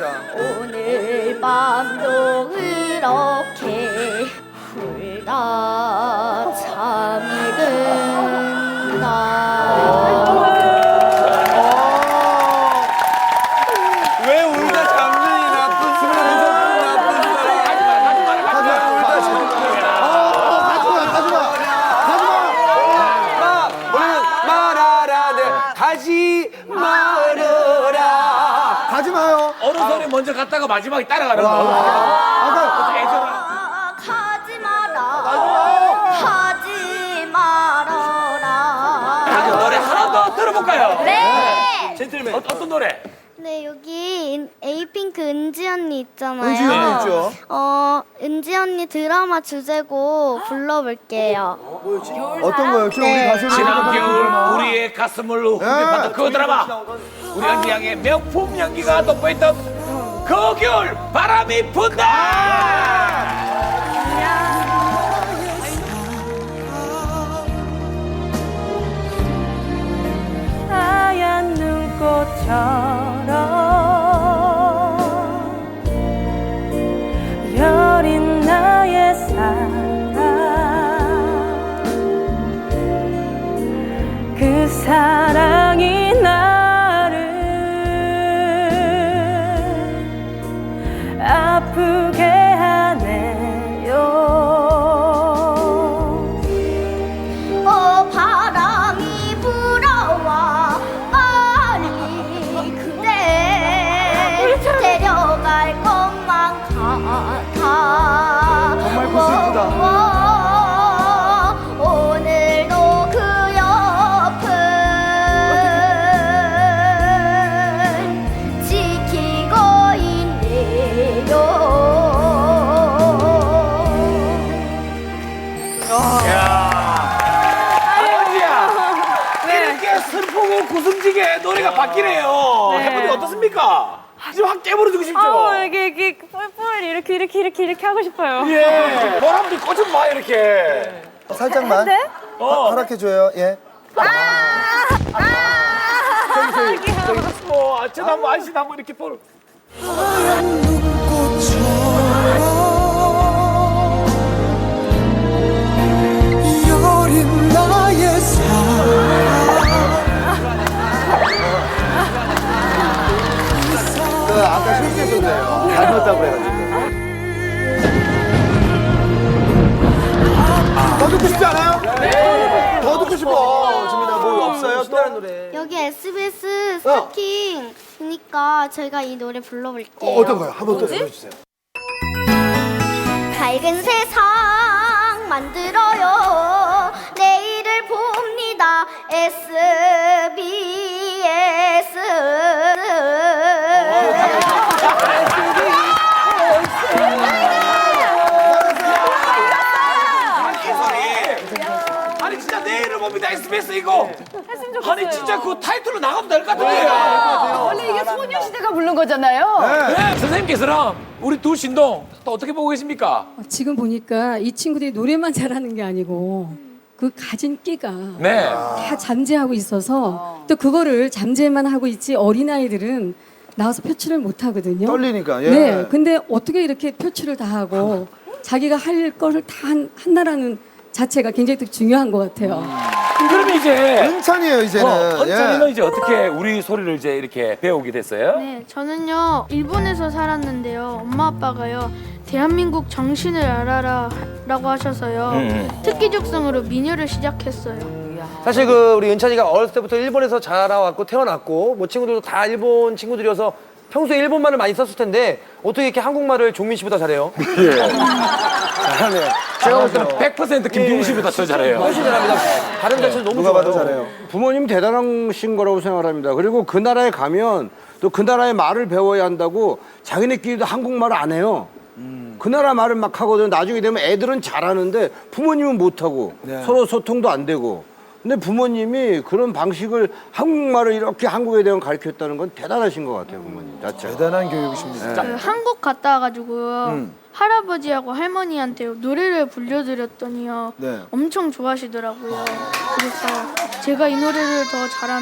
진짜. 오늘 밤도 그렇게 울다 가지마요. 어른선이 먼저 갔다가 마지막에 따라가는 거. 아까 애정을. 아, 가지 마라 하지 말아라 노래 하나 더 들어볼까요? 네 젠틀맨. 어, 어떤 노래? 네 여기 에이핑크 은지 언니 있잖아요. 은지 언니 있죠. 어 은지 언니 드라마 주제곡 불러볼게요. 어떤 거요? 지금 우리 네. 가수 지난 겨울 우리의 가슴을 후벼팠던 그 드라마 우리 언니 양의 명품 연기가 돋보였던 그 겨울 바람이 분다 정말 그 슬프다. 어, 오늘도 그 옆을 지키고 있네요. 언니야. 이렇게 슬프고 구승지게 노래가 바뀌네요. 해보니 어떻습니까? 지금 확 깨물어주고 싶죠? 어, 이게 이게 뿔뿔 이렇게 이렇게 이렇게 이렇게 하고 싶어요. 예 보람도 꽂좀 봐 이렇게 살짝만 네? 어. 허락해 줘요. 예. 저기 뭐 아치나무 안시나무 이렇게 보러 여린 아까 실수했었네요. 잘못했다고 그래가지고. 더 듣고 싶지 않아요? 네. 더 듣고 싶어. 지민아 뭐 없어요? 또 노래. 여기 SBS 스타킹이니까 저희가 이 노래 불러볼게요. 어, 어떤 거요? 한번 또 들려주세요. 밝은 세상 만들어요. 내일을 봅니다. SBS. 봅니다 SBS 이거 아니 진짜 그 타이틀로 나가면 될것 같은데요 원래 이게 소녀시대가 부른 거잖아요. 네 선생님께서는 우리 두 신동 또 어떻게 보고 계십니까? 지금 보니까 이 친구들이 노래만 잘하는 게 아니고 그 가진 끼가 네 다 잠재하고 있어서 또 그거를 잠재만 하고 있지 어린아이들은 나와서 표출을 못 하거든요. 떨리니까. 예. 네. 근데 어떻게 이렇게 표출을 다 하고 자기가 할 거를 다 한- 한다라는 자체가 굉장히 또 중요한 것 같아요. 그러면 이제 은찬이에요 이제는. 어, 언찬이는 예. 이제 어떻게 우리 소리를 이제 이렇게 배우게 됐어요? 네, 저는요 일본에서 살았는데요. 엄마 아빠가요 대한민국 정신을 알아라라고 하셔서요 음. 특기 적성으로 민요를 시작했어요. 사실 그 우리 은찬이가 어렸을 때부터 일본에서 자라왔고 태어났고 뭐 친구들도 다 일본 친구들이어서 평소에 일본말을 많이 썼을 텐데 어떻게 이렇게 한국말을 종민 씨보다 잘해요? 잘하네요. 제가 볼 때는 100% 김종우 씨보다 더 잘해요 훨씬 잘합니다. 발음 자체는 너무 누가 좋아요. 봐도 잘해요. 부모님 대단하신 거라고 생각합니다. 그리고 그 나라에 가면 또 그 나라의 말을 배워야 한다고 자기네끼리도 한국말 을 안 해요. 그 나라 말을 막 하거든. 나중에 되면 애들은 잘하는데 부모님은 못하고 서로 소통도 안 되고. 근데 부모님이 그런 방식을 한국말을 이렇게 한국에 대한 가르쳤다는 건 대단하신 것 같아요, 부모님 자체가. 대단한 교육이십니다. 그 한국 갔다 와가지고요 할아버지하고 할머니한테 노래를 불려드렸더니요 네. 엄청 좋아하시더라고요. 그래서 제가 이 노래를 더 잘하면